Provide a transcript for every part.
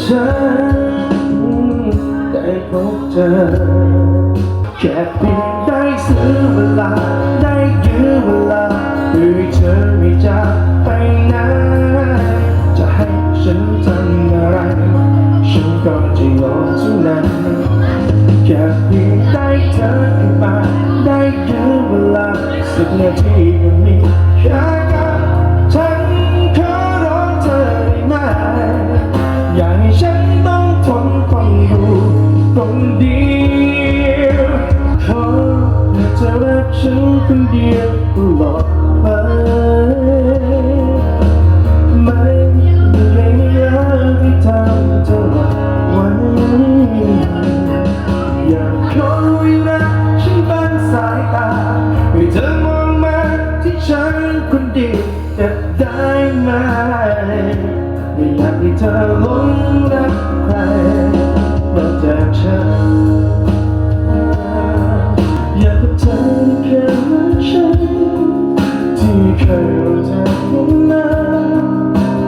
ฉันได้พบเธอ แค่เพียงได้ซื้อเวลา ได้ยื้อเวลาเพื่อเธอไม่จากไปไหนจะให้ฉันทำอะไร ฉันก็จะยอมทุกนั้นแค่เพียงได้เธอขึ้นมา ได้ยื้อเวลาสิบนาที เดียวขอให้เธอรักฉันคนเดียวตลอดไปไม่มีอะไรไม่รักที่ทำเธอหวั่นไหวอยากขอเวลาฉันบังสายตาให้เธอมองมาที่ฉันคนเดียวจะได้ไหมไม่อยากให้เธอหลงรักใคร มาจากฉันอยากให้เธอแค่รักฉันที่เคยรักเธอมา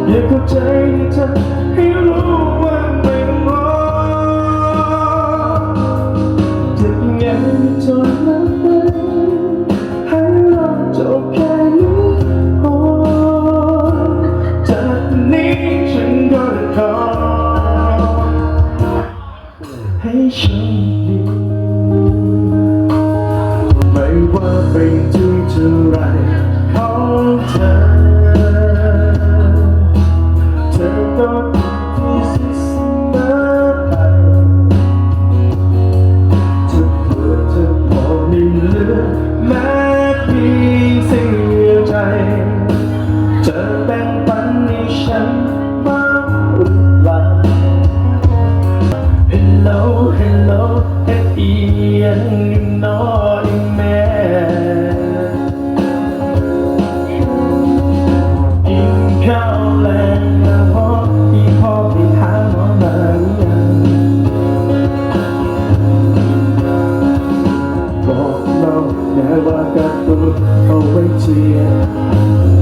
อยากเข้าใจในเธอให้ ฉันดีไม่ว่าเป็นที่เท่าไรของเธอ เธอก็ที่สุดเสมอไปเธอเพื่อเธอพอไม่เหลือแม้เพียงเสียใจเธอแบ่งปัน เอ